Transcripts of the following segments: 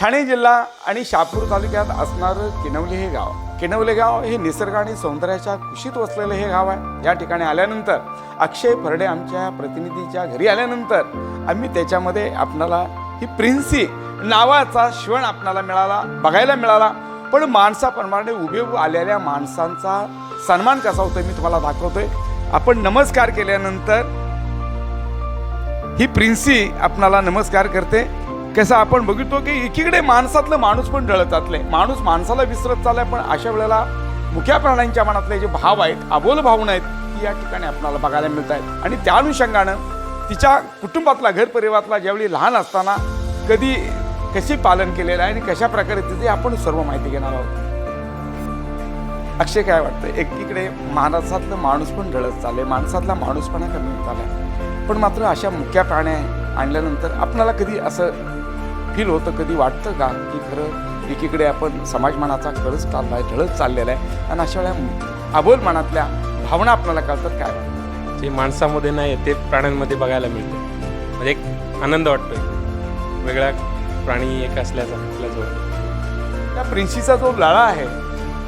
ठाणे जिल्हा आणि शापूर तालुक्यात असणारं किनवले हे गाव. किनवले गाव हे निसर्ग आणि सौंदर्याच्या कुशीत वसलेलं हे गाव आहे. या ठिकाणी आल्यानंतर अक्षय फरडे आमच्या प्रतिनिधीच्या घरी आल्यानंतर आम्ही त्याच्यामध्ये आपणाला ही प्रिन्सी नावाचा श्वण आपणाला मिळाला बघायला मिळाला. पण माणसाप्रमाणे उभे आलेल्या माणसांचा सन्मान कसा होतोय मी तुम्हाला दाखवतोय. आपण नमस्कार केल्यानंतर ही प्रिन्सी आपणाला नमस्कार करते. कसं आपण बघितो की एकीकडे माणसातलं माणूस पण ढळत जातले माणूस माणसाला विसरत चाललाय पण अशा वेळेला मुख्या प्राण्यांच्या मनातले जे भाव आहेत अबोल भावना आहेत ती या ठिकाणी आपल्याला बघायला मिळत आहेत आणि त्या अनुषंगानं तिच्या कुटुंबातला घर परिवारातला ज्यावेळी लहान असताना कधी कशी पालन केलेलं आहे आणि कशा प्रकारे तिथे आपण सर्व माहिती घेणार आहोत. अक्षय काय वाटतं एकीकडे माणसातलं माणूस पण ढळत चाललंय माणसातला माणूसपणा कमी होत चाललाय. पण मात्र अशा मुख्या प्राण्या आणल्यानंतर आपणाला कधी असं फील होतं कधी वाटतं का? की खरं एकीकडे आपण समाजमानाचा खरंच चाललाय ढळत चाललेला आहे आणि अशा वेळेला अबोल मनातल्या भावना आपल्याला कळतात काय? जे माणसामध्ये नाही ते प्राण्यांमध्ये बघायला मिळते. म्हणजे एक आनंद वाटतोय. वेगळा प्राणी एक असल्याचा आपल्याजवळ. त्या प्रिन्सीचा जो लळा आहे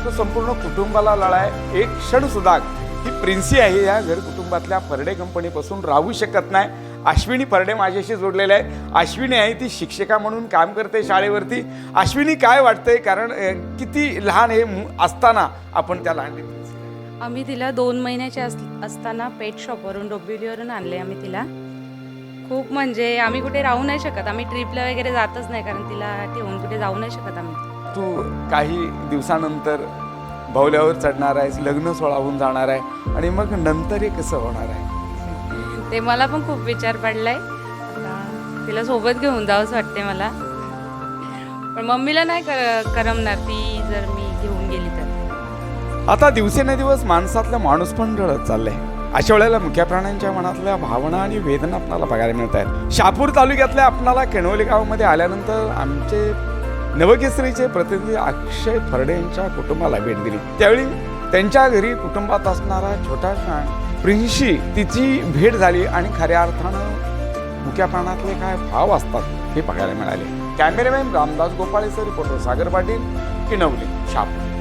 तो संपूर्ण कुटुंबाला लळा आहे. एक क्षण सुद्धा ही प्रिन्सी आहे या घर कुटुंबातल्या फरडे कंपनीपासून राहू शकत नाही. अश्विनी फरडे माझ्याशी जोडलेले आहे अश्विनी आहे ती शिक्षिका म्हणून काम करते शाळेवरती. अश्विनी काय वाटतंय? कारण किती लहान हे असताना आपण त्या लहान आम्ही तिला दोन महिन्याचे अस असताना पेट शॉपवरून डोंबिवलीवरून आणले आम्ही तिला. खूप म्हणजे आम्ही कुठे राहू नाही शकत. आम्ही ट्रिपला वगैरे जातच नाही कारण तिला ठेवून कुठे जाऊ नाही शकत आम्ही. तू काही दिवसानंतर भावल्यावर चढणार आहेस लग्न सोहळा होऊन जाणार आहे आणि मग नंतर हे कसं होणार आहे? ते मला पण खूप विचार पडलाय. तिला सोबत घेऊन जावंच वाटते मला. पण मम्मीला नाही कर करमणार ती जर मी घेऊन गेली तर. आता दिवसेंदिवस माणसातला माणूस पण रडत चाललाय. अशा वेळेला मुख्या प्राण्यांच्या मनातल्या भावना आणि वेदना आपल्याला बघायला मिळत आहेत शहापूर तालुक्यातल्या आपणाला केणवली गावामध्ये आल्यानंतर आमचे नवकेसरीचे प्रतिनिधी अक्षय फरडे यांच्या कुटुंबाला भेट दिली. त्यावेळी त्यांच्या घरी कुटुंबात असणारा छोटा शाण प्रिंशी तिची भेट झाली आणि खऱ्या अर्थानं मुख्या प्राणातले काय भाव असतात हे बघायला मिळाले. कॅमेरामॅन रामदास गोपाळेसर रिपोर्टर सागर पाटील किनवली शहापूर.